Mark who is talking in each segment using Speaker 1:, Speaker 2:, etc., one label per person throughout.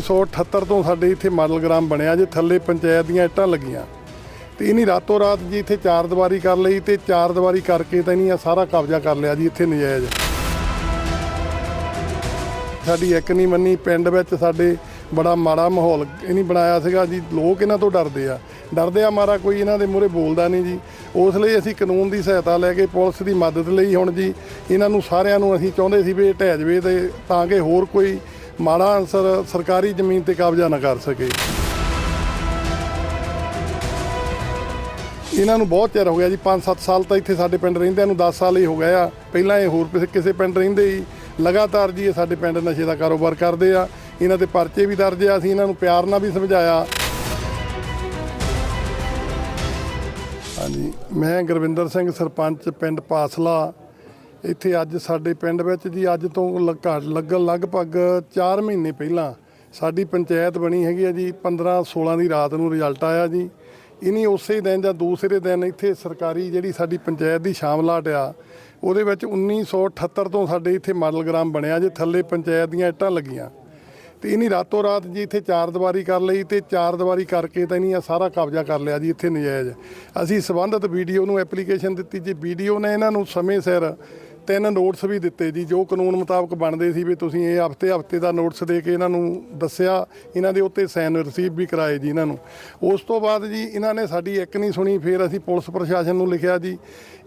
Speaker 1: 1978 ਤੋਂ ਸਾਡੇ ਇੱਥੇ ਮਾਡਲ ਗ੍ਰਾਮ ਬਣਿਆ ਜੇ ਥੱਲੇ ਪੰਚਾਇਤ ਦੀਆਂ ਇੱਟਾਂ ਲੱਗੀਆਂ। ਤੇ ਇਹਨੀ ਰਾਤੋਂ ਰਾਤ ਜੀ ਇੱਥੇ ਚਾਰ ਦੀਵਾਰੀ ਕਰ ਲਈ ਤੇ ਚਾਰ ਦੀਵਾਰੀ ਕਰਕੇ ਤਾਂ ਇਹਨੀ ਸਾਰਾ ਕਬਜ਼ਾ ਕਰ ਲਿਆ ਜੀ ਇੱਥੇ ਨਜਾਇਜ਼। ਸਾਡੀ ਇੱਕ ਨਹੀਂ ਮੰਨੀ, ਪਿੰਡ ਵਿੱਚ ਸਾਡੇ ਬੜਾ ਮਾੜਾ ਮਾਹੌਲ ਇਹਨੀ ਬਣਾਇਆ ਸੀਗਾ ਜੀ, ਲੋਕ ਇਹਨਾਂ ਤੋਂ ਡਰਦੇ ਆ। ਡਰਦੇ ਆ ਮਾਰਾ ਕੋਈ ਇਹਨਾਂ ਦੇ ਮੂਹਰੇ ਬੋਲਦਾ ਨਹੀਂ ਜੀ। ਉਸ ਲਈ ਅਸੀਂ ਕਾਨੂੰਨ ਦੀ ਸਹਾਇਤਾ ਲੈ ਕੇ ਪੁਲਿਸ ਦੀ ਮਦਦ ਲਈ ਹੁਣ ਜੀ, ਇਹਨਾਂ ਨੂੰ ਸਾਰਿਆਂ ਨੂੰ ਅਸੀਂ ਚਾਹੁੰਦੇ ਸੀ ਵੀ ਇਹ ਢਹਿ ਜਵੇ ਤੇ ਤਾਂ ਕਿ ਹੋਰ ਕੋਈ ਮਾੜਾ ਅਨਸਰ ਸਰਕਾਰੀ ਜ਼ਮੀਨ ਤੇ ਕਬਜ਼ਾ ਨਾ ਕਰ ਸਕੇ। ਇਹਨਾਂ ਨੂੰ ਬਹੁਤ ਚਿਰ ਹੋ ਗਿਆ ਜੀ 5-7 ਸਾਲ ਤਾਂ ਇੱਥੇ ਸਾਡੇ ਪਿੰਡ ਰਹਿੰਦੇ ਨੂੰ 10 ਸਾਲ ਹੀ ਹੋ ਗਏ ਆ। ਪਹਿਲਾਂ ਇਹ ਹੋਰ ਕਿਸੇ- ਕਿਸੇ ਪਿੰਡ ਰਹਿੰਦੇ ਹੀ ਲਗਾਤਾਰ ਜੀ ਇਹ ਸਾਡੇ ਪਿੰਡ ਨਸ਼ੇ ਦਾ ਕਾਰੋਬਾਰ ਕਰਦੇ ਆ। ਇਹਨਾਂ ਦੇ ਪਰਚੇ ਵੀ ਦਰਜ ਆ, ਅਸੀਂ ਇਹਨਾਂ ਨੂੰ ਪਿਆਰ ਨਾਲ ਵੀ ਸਮਝਾਇਆ। ਹਾਂਜੀ, ਮੈਂ ਗੁਰਵਿੰਦਰ ਸਿੰਘ, ਸਰਪੰਚ ਪਿੰਡ ਪਾਸਲਾ। ਇੱਥੇ ਅੱਜ ਸਾਡੇ ਪਿੰਡ ਵਿੱਚ ਜੀ ਅੱਜ ਤੋਂ ਲ ਘੱਟ ਲੱਗਣ ਲਗਭਗ 4 ਮਹੀਨੇ ਪਹਿਲਾਂ ਸਾਡੀ ਪੰਚਾਇਤ ਬਣੀ ਹੈਗੀ ਆ ਜੀ 15 16 ਦੀ ਰਾਤ ਨੂੰ ਰਿਜ਼ਲਟ ਆਇਆ ਜੀ। ਇਨੀ ਉਸੇ ਦਿਨ ਜਾਂ ਦੂਸਰੇ ਦਿਨ ਇੱਥੇ ਸਰਕਾਰੀ ਜਿਹੜੀ ਸਾਡੀ ਪੰਚਾਇਤ ਦੀ ਸ਼ਾਮਲਾਟ ਆ, ਉਹਦੇ ਵਿੱਚ 1978 ਤੋਂ ਸਾਡੇ ਇੱਥੇ ਮਾਡਲ ਗ੍ਰਾਮ ਬਣਿਆ ਜੇ, ਥੱਲੇ ਪੰਚਾਇਤ ਦੀਆਂ ਇੱਟਾਂ ਲੱਗੀਆਂ। ਤੇ ਇਨੀ ਰਾਤੋਂ ਰਾਤ ਜੀ ਇੱਥੇ ਚਾਰ ਦੀਵਾਰੀ ਕਰ ਲਈ ਤੇ ਚਾਰ ਦੀਵਾਰੀ ਕਰਕੇ ਤਾਂ ਇਨੀ ਸਾਰਾ ਕਬਜ਼ਾ ਕਰ ਲਿਆ ਜੀ ਇੱਥੇ ਨਜਾਇਜ਼। ਅਸੀਂ ਸਬੰਧਤ ਵੀਡੀਓ ਨੂੰ ਐਪਲੀਕੇਸ਼ਨ ਦਿੱਤੀ ਜੀ, ਵੀਡੀਓ ਨੇ ਇਹਨਾਂ ਨੂੰ ਸਮੇਂ ਸਿਰ ਤਿੰਨ ਨੋਟਸ ਵੀ ਦਿੱਤੇ ਜੀ, ਜੋ ਕਾਨੂੰਨ ਮੁਤਾਬਕ ਬਣਦੇ ਸੀ ਵੀ ਤੁਸੀਂ ਇਹ ਹਫ਼ਤੇ ਹਫ਼ਤੇ ਦਾ ਨੋਟਸ ਦੇ ਕੇ ਇਹਨਾਂ ਨੂੰ ਦੱਸਿਆ, ਇਹਨਾਂ ਦੇ ਉੱਤੇ ਸਾਈਨ ਰਿਸੀਵ ਵੀ ਕਰਾਏ ਜੀ ਇਹਨਾਂ ਨੂੰ। ਉਸ ਤੋਂ ਬਾਅਦ ਜੀ ਇਹਨਾਂ ਨੇ ਸਾਡੀ ਇੱਕ ਨਹੀਂ ਸੁਣੀ, ਫਿਰ ਅਸੀਂ ਪੁਲਿਸ ਪ੍ਰਸ਼ਾਸਨ ਨੂੰ ਲਿਖਿਆ ਜੀ,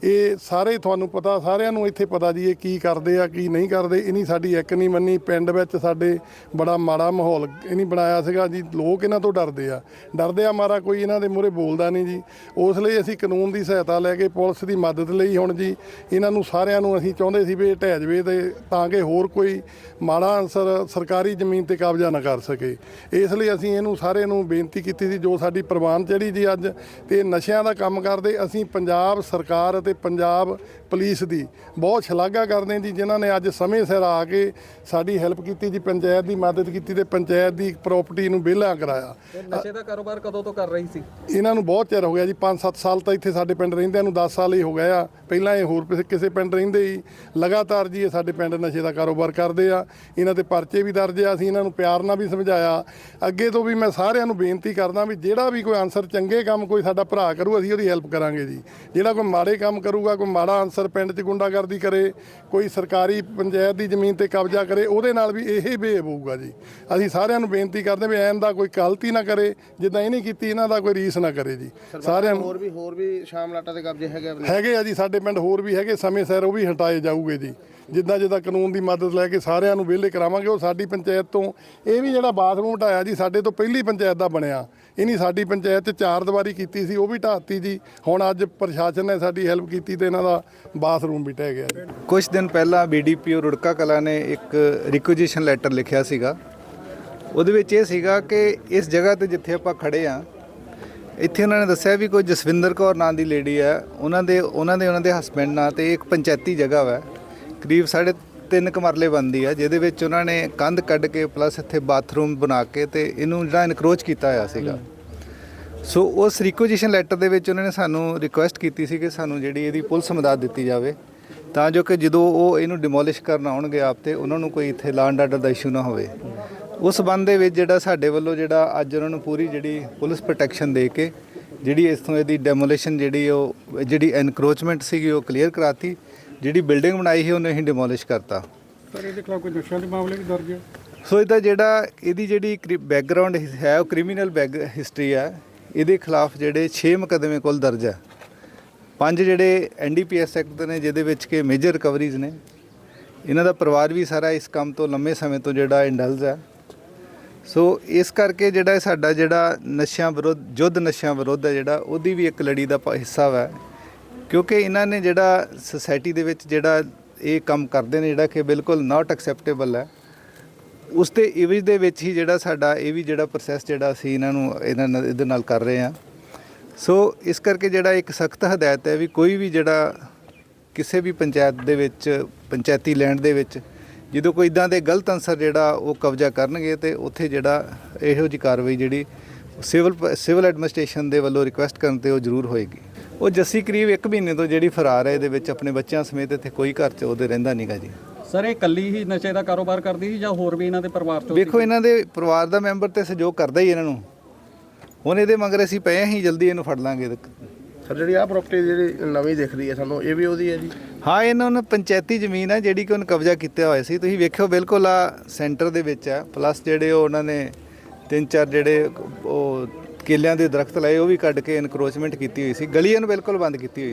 Speaker 1: ਇਹ ਸਾਰੇ ਤੁਹਾਨੂੰ ਪਤਾ, ਸਾਰਿਆਂ ਨੂੰ ਇੱਥੇ ਪਤਾ ਜੀ ਇਹ ਕੀ ਕਰਦੇ ਆ, ਕੀ ਨਹੀਂ ਕਰਦੇ ਇਨੀ ਸਾਡੀ ਇੱਕ ਨਹੀਂ ਮੰਨੀ, ਪਿੰਡ ਵਿੱਚ ਸਾਡੇ ਬੜਾ ਮਾੜਾ ਮਾਹੌਲ ਇਨੀ ਬਣਾਇਆ ਸੀਗਾ ਜੀ, ਲੋਕ ਇਹਨਾਂ ਤੋਂ ਡਰਦੇ ਆ। ਡਰਦੇ ਆ ਮਾਰਾ ਕੋਈ ਇਹਨਾਂ ਦੇ ਮੂਹਰੇ ਬੋਲਦਾ ਨਹੀਂ ਜੀ। ਉਸ ਲਈ ਅਸੀਂ ਕਾਨੂੰਨ ਦੀ ਸਹਾਇਤਾ ਲੈ ਕੇ ਪੁਲਿਸ ਦੀ ਮਦਦ ਲਈ ਹੁਣ ਜੀ, ਇਹਨਾਂ ਨੂੰ ਸਾਰਿਆਂ ਨੂੰ ਅਸੀਂ ਚਾਹੁੰਦੇ ਸੀ ਵੀ ਢਹਿ ਜਵੇ ਤੇ ਤਾਂ ਕਿ ਹੋਰ ਕੋਈ ਮਾੜਾ ਅਨਸਰ ਸਰਕਾਰੀ ਜ਼ਮੀਨ ਤੇ ਕਬਜ਼ਾ ਨਾ ਕਰ ਸਕੇ। ਇਸ ਲਈ ਅਸੀਂ ਇਹਨੂੰ ਸਾਰੇ ਨੂੰ ਬੇਨਤੀ ਕੀਤੀ ਸੀ, ਜੋ ਸਾਡੀ ਪ੍ਰਵਾਨ ਚੜੀ ਜੀ ਅੱਜ ਤੇ ਨਸ਼ਿਆਂ ਦਾ ਕੰਮ ਕਰਦੇ, ਅਸੀਂ ਪੰਜਾਬ ਸਰਕਾਰ ਅਤੇ ਪੰਜਾਬ ਪੁਲਿਸ ਦੀ। ਬਹੁਤ ਸ਼ਲਾਘਾ ਕਰਦੇ ਜੀ ਜਿਨ੍ਹਾਂ ਨੇ ਅੱਜ ਸਮੇਂ ਸਿਰ ਆ ਕੇ ਸਾਡੀ ਹੈਲਪ ਕੀਤੀ ਜੀ ਪੰਚਾਇਤ ਦੀ ਮਦਦ ਕੀਤੀ ਤੇ ਪੰਚਾਇਤ ਦੀ ਪ੍ਰਾਪਰਟੀ ਨੂੰ ਵਿਹਲਾ ਕਰਾਇਆ।
Speaker 2: ਨਸ਼ੇ ਦਾ ਕਾਰੋਬਾਰ ਕਦੋਂ ਤੋਂ ਕਰ ਰਹੀ ਸੀ?
Speaker 1: ਇਹਨਾਂ ਨੂੰ ਬਹੁਤ ਚਿਰ ਹੋ ਗਿਆ ਜੀ 5-7 ਸਾਲ ਤਾਂ ਇੱਥੇ ਸਾਡੇ ਪਿੰਡ ਰਹਿੰਦਿਆਂ ਨੂੰ 10 ਸਾਲ ਹੀ ਹੋ ਗਏ ਆ। ਪਹਿਲਾਂ ਇਹ ਹੋਰ ਕਿਸੇ- ਪਿੰਡ ਰਹਿੰਦੇ ਹੀ ਲਗਾਤਾਰ ਜੀ ਇਹ ਸਾਡੇ ਪਿੰਡ ਨਸ਼ੇ ਦਾ ਕਾਰੋਬਾਰ ਕਰਦੇ ਆ। ਇਹਨਾਂ ਦੇ ਪਰਚੇ ਵੀ ਦਰਜ ਆ ਅਸੀਂ ਇਹਨਾਂ ਨੂੰ ਪਿਆਰ ਨਾਲ ਵੀ ਸਮਝਾਇਆ। ਅੱਗੇ ਤੋਂ ਵੀ ਮੈਂ ਸਾਰਿਆਂ ਨੂੰ ਬੇਨਤੀ ਕਰਦਾ ਵੀ ਜਿਹੜਾ ਵੀ ਕੋਈ ਆਨਸਰ ਚੰਗੇ ਕੰਮ ਕੋਈ ਸਾਡਾ ਭਰਾ ਕਰੂ ਅਸੀਂ ਉਹਦੀ ਹੈਲਪ ਕਰਾਂਗੇ ਜੀ। ਜਿਹੜਾ ਕੋਈ ਮਾੜੇ ਕੰਮ ਕਰੂਗਾ ਕੋਈ ਮਾੜਾ ਆਨਸਰ ਪਿੰਡ 'ਚ ਗੁੰਡਾਗਰਦੀ ਕਰੇ ਕੋਈ ਸਰਕਾਰੀ ਪੰਚਾਇਤ ਦੀ ਜ਼ਮੀਨ ਤੇ ਕਬਜ਼ਾ ਕਰੇ ਉਹਦੇ ਨਾਲ ਵੀ ਇਹ ਬੇਹਬ ਹੋਊਗਾ ਜੀ। ਅਸੀਂ ਸਾਰਿਆਂ ਨੂੰ ਬੇਨਤੀ ਕਰਦੇ ਵੀ ਐਨ ਦਾ ਕੋਈ ਗਲਤੀ ਨਾ ਕਰੇ ਜਿੱਦਾਂ ਇਹਨੇ ਕੀਤੀ ਇਹਨਾਂ ਦਾ ਕੋਈ ਰੀਸ ਨਾ ਕਰੇ ਜੀ। ਸਾਰਿਆਂ ਨੂੰ
Speaker 3: ਹੋਰ ਵੀ ਹੋਰ ਵੀ ਸ਼ਾਮ ਲਾਟਾ ਦੇ ਕਬਜ਼ੇ ਹੈਗੇ ਆਪਣੇ?
Speaker 1: ਹੈਗੇ ਆ ਜੀ ਸਾਡੇ ਪਿੰਡ ਹੋਰ ਵੀ ਹੈਗੇ ਸਮੇਂ ਸਿਰ ਉਹ ਵੀ ਹਟਾਏ ਜਾਊਗੇ ਜੀ। ਜਿੱਦਾਂ ਜਿੱਦਾਂ ਕਾਨੂੰਨ ਦੀ ਮਦਦ ਲੈ ਕੇ ਸਾਰਿਆਂ ਨੂੰ ਵਿਹਲੇ ਕਰਾਵਾਂਗੇ, ਉਹ ਸਾਡੀ ਪੰਚਾਇਤ ਤੋਂ, ਇਹ ਵੀ ਜਿਹੜਾ ਬਾਥਰੂਮ ਢਾਇਆ ਜੀ, ਸਾਡੇ ਤੋਂ ਪਹਿਲੀ ਪੰਚਾਇਤ ਦਾ ਬਣਿਆ। ਇਹਨੀ ਸਾਡੀ ਪੰਚਾਇਤ 'ਚ ਚਾਰ ਦੀਵਾਰੀ ਕੀਤੀ ਸੀ, ਉਹ ਵੀ ਢਾਤੀ ਜੀ। ਹੁਣ ਅੱਜ ਪ੍ਰਸ਼ਾਸਨ ਨੇ ਸਾਡੀ ਹੈਲਪ ਕੀਤੀ ਤੇ ਇਹਨਾਂ ਦਾ ਬਾਥਰੂਮ ਵੀ ਢਹਿ ਗਿਆ ਜੀ।
Speaker 4: ਕੁਝ ਦਿਨ ਪਹਿਲਾਂ ਬੀਡੀਪੀਓ ਰੁੜਕਾ ਕਲਾ ਨੇ ਇੱਕ ਰਿਕੁਜੀਸ਼ਨ ਲੈਟਰ ਲਿਖਿਆ ਸੀਗਾ। ਉਹਦੇ ਵਿੱਚ ਇਹ ਸੀਗਾ ਕਿ ਇਸ ਜਗ੍ਹਾ ਤੇ ਜਿੱਥੇ ਆਪਾਂ ਖੜੇ ਆ ਇੱਥੇ ਉਹਨਾਂ ਨੇ ਦੱਸਿਆ ਵੀ ਕੋਈ ਜਸਵਿੰਦਰ ਕੌਰ ਨਾਂ ਦੀ ਲੇਡੀ ਹੈ। ਉਹਨਾਂ ਦੇ ਉਹਨਾਂ ਦੇ ਉਹਨਾਂ ਦੇ ਹਸਬੰਡ ਨਾਂ ਤੇ ਇੱਕ ਪੰਚਾਇਤੀ ਜਗ੍ਹਾ ਵਾ। ਕਰੀਬ ਸਾਢੇ ਤਿੰਨ ਕਮਰਲੇ ਬੰਦੀ ਆ, ਜਿਹਦੇ ਵਿੱਚ ਉਹਨਾਂ ਨੇ ਕੰਧ ਕੱਢ ਕੇ ਪਲੱਸ ਇੱਥੇ ਬਾਥਰੂਮ ਬਣਾ ਕੇ ਤੇ ਇਹਨੂੰ ਜਿਹੜਾ ਇਨਕਰੋਚ ਕੀਤਾ ਹੋਇਆ ਸੀਗਾ। ਸੋ ਉਸ ਰਿਕੁਜੀਸ਼ਨ ਲੈਟਰ ਦੇ ਵਿੱਚ ਉਹਨਾਂ ਨੇ ਸਾਨੂੰ ਰਿਕੁਐਸਟ ਕੀਤੀ ਸੀ ਕਿ ਸਾਨੂੰ ਜਿਹੜੀ ਇਹਦੀ ਪੁਲਿਸ ਮਦਦ ਦਿੱਤੀ ਜਾਵੇ, ਤਾਂ ਜੋ ਕਿ ਜਦੋਂ ਉਹ ਇਹਨੂੰ ਡਿਮੋਲਿਸ਼ ਕਰਨ ਆਉਣਗੇ ਆਪ ਤੇ ਉਹਨਾਂ ਨੂੰ ਕੋਈ ਇੱਥੇ ਲਾਂਡ ਆਰਡਰ ਦਾ ਇਸ਼ੂ ਨਾ ਹੋਵੇ। ਉਸ ਸੰਬੰਧ ਦੇ ਵਿੱਚ ਜਿਹੜਾ ਸਾਡੇ ਵੱਲੋਂ ਜਿਹੜਾ ਅੱਜ ਉਹਨਾਂ ਨੂੰ ਪੂਰੀ ਜਿਹੜੀ ਪੁਲਿਸ ਪ੍ਰੋਟੈਕਸ਼ਨ ਦੇ ਕੇ ਜਿਹੜੀ ਇਸ ਤੋਂ ਇਹਦੀ ਡੈਮੋਲੀਸ਼ਨ ਜਿਹੜੀ ਉਹ, ਜਿਹੜੀ ਐਨਕਰੋਚਮੈਂਟ ਸੀਗੀ ਉਹ ਕਲੀਅਰ ਕਰਾਤੀ। ਜਿਹੜੀ ਬਿਲਡਿੰਗ ਬਣਾਈ ਸੀ ਉਹਨੇ ਹੀ ਡਿਮੋਲਿਸ਼ ਕਰਤਾ।
Speaker 5: ਸਰ ਇਹਦੇ ਖਿਲਾਫ ਕੋਈ ਨਸ਼ਿਆਂ ਦੇ ਮਾਮਲੇ ਵੀ ਦਰਜ ਹੈ?
Speaker 4: ਸੋ ਇਹਦਾ ਜਿਹੜਾ ਇਹਦੀ ਜਿਹੜੀ ਬੈਕਗ੍ਰਾਉਂਡ ਹੈ ਉਹ ਕ੍ਰਿਮੀਨਲ ਬੈਕ ਹਿਸਟਰੀ ਹੈ। ਇਹਦੇ ਖਿਲਾਫ ਜਿਹੜੇ 6 ਮੁਕੱਦਮੇ ਕੁੱਲ ਦਰਜ ਹੈ। ਪੰਜ ਜਿਹੜੇ ਐਨਡੀਪੀਐਸ ਐਕਟ ਨੇ ਜਿਹਦੇ ਵਿੱਚ ਕਿ ਮੇਜਰ ਰਿਕਵਰੀਜ਼ ਨੇ। ਇਹਨਾਂ ਦਾ ਪਰਿਵਾਰ ਵੀ ਸਾਰਾ ਇਸ ਕੰਮ ਤੋਂ ਲੰਮੇ ਸਮੇਂ ਤੋਂ ਜਿਹੜਾ ਇੰਡਲਜ ਹੈ। ਸੋ ਇਸ ਕਰਕੇ ਜਿਹੜਾ ਸਾਡਾ ਜਿਹੜਾ ਨਸ਼ਿਆਂ ਵਿਰੁੱਧ ਜੁੱਧ ਨਸ਼ਿਆਂ ਵਿਰੁੱਧ ਹੈ ਜਿਹੜਾ ਉਹਦੀ ਵੀ ਇੱਕ ਲੜੀ ਦਾ ਹਿੱਸਾ ਵਾ। ਕਿਉਂਕਿ ਇਹਨਾਂ ਨੇ ਜਿਹੜਾ ਸੁਸਾਇਟੀ ਦੇ ਵਿੱਚ ਜਿਹੜਾ ਇਹ ਕੰਮ ਕਰਦੇ ਨੇ, ਜਿਹੜਾ ਕਿ ਬਿਲਕੁਲ ਨਾਟ ਐਕਸੈਪਟੇਬਲ ਹੈ, ਉਸ ਦੇ ਇਵਜ ਦੇ ਵਿੱਚ ਹੀ ਜਿਹੜਾ ਸਾਡਾ, ਇਹ ਵੀ ਜਿਹੜਾ ਪ੍ਰੋਸੈਸ ਜਿਹੜਾ ਅਸੀਂ ਇਹਨਾਂ ਨੂੰ, ਇਹਨਾਂ ਨਾਲ, ਇਹਦੇ ਨਾਲ ਕਰ ਰਹੇ ਹਾਂ। ਸੋ ਇਸ ਕਰਕੇ ਜਿਹੜਾ ਇੱਕ ਸਖਤ ਹਦਾਇਤ ਹੈ ਵੀ ਕੋਈ ਵੀ ਜਿਹੜਾ ਕਿਸੇ ਵੀ ਪੰਚਾਇਤ ਦੇ ਵਿੱਚ, ਪੰਚਾਇਤੀ ਲੈਂਡ ਦੇ ਵਿੱਚ ਜਦੋਂ ਕੋਈ ਇਦਾਂ ਦੇ ਗਲਤ ਅਨਸਰ ਜਿਹੜਾ ਉਹ ਕਬਜ਼ਾ ਕਰਨਗੇ ਤੇ ਉੱਥੇ ਜਿਹੜਾ ਇਹੋ ਜੀ ਕਾਰਵਾਈ ਜਿਹੜੀ ਸਿਵਲ ਸਿਵਲ ਐਡਮਿਨਿਸਟ੍ਰੇਸ਼ਨ ਦੇ ਵੱਲੋਂ ਰਿਕੁਐਸਟ ਕਰਨ ਤੇ ਉਹ ਜ਼ਰੂਰ ਹੋਏਗੀ। ਉਹ ਜੱਸੀ ਕਰੀਬ 1 ਮਹੀਨੇ ਤੋਂ ਜਿਹੜੀ ਫਰਾਰ ਹੈ ਇਹਦੇ ਵਿੱਚ ਆਪਣੇ ਬੱਚਿਆਂ ਸਮੇਤ ਇੱਥੇ ਕੋਈ ਘਰ 'ਚ ਉਹਦੇ ਰਹਿੰਦਾ ਨਹੀਂਗਾ ਜੀ।
Speaker 2: ਸਰ ਇਹ ਕੱਲੀ ਹੀ ਨਸ਼ੇ ਦਾ ਕਾਰੋਬਾਰ ਕਰਦੀ ਸੀ ਜਾਂ ਹੋਰ ਵੀ ਇਹਨਾਂ ਦੇ ਪਰਿਵਾਰ ਚੋਂ
Speaker 4: ਵੇਖੋ ਇਹਨਾਂ ਦੇ ਪਰਿਵਾਰ ਦਾ ਮੈਂਬਰ ਤੇ ਸਹਿਯੋਗ ਕਰਦਾ ਹੀ ਇਹਨਾਂ ਨੂੰ। ਹੁਣ ਇਹਦੇ ਮਗਰ ਅਸੀਂ ਪਏ ਹਾਂ ਜਲਦੀ ਇਹਨੂੰ ਫੜ ਲਾਂਗੇ।
Speaker 3: ਸਰ ਜਿਹੜੀ ਆ ਪ੍ਰਾਪਰਟੀ ਜਿਹੜੀ ਨਵੀਂ ਦਿਖ ਰਹੀ ਹੈ ਸਾਨੂੰ ਇਹ ਵੀ ਉਹਦੀ ਹੈ ਜੀ?
Speaker 4: ਹਾਂ ਇਹਨਾਂ ਨੂੰ ਪੰਚਾਇਤੀ ਜ਼ਮੀਨ ਹੈ ਜਿਹੜੀ ਕਿ ਉਹਨ ਕਬਜ਼ਾ ਕੀਤਾ ਹੋਇਆ ਸੀ। ਤੁਸੀਂ ਵੇਖਿਓ ਬਿਲਕੁਲ ਆ ਸੈਂਟਰ ਦੇ ਵਿੱਚ ਆ। ਪਲੱਸ ਜਿਹੜੇ ਉਹ ਉਹਨਾਂ ਨੇ ਤਿੰਨ ਚਾਰ ਜਿਹੜੇ ਉਹ ਕੇਲਿਆਂ ਦੇ ਦਰਖਤ ਲਾਏ, ਉਹ ਵੀ ਕੱਢ ਕੇ ਇਨਕਰੋਚਮੈਂਟ ਕੀਤੀ ਹੋਈ ਸੀ। ਗਲੀਆਂ ਨੂੰ ਬਿਲਕੁਲ ਬੰਦ ਕੀਤੀ ਹੋਈ ਸੀ।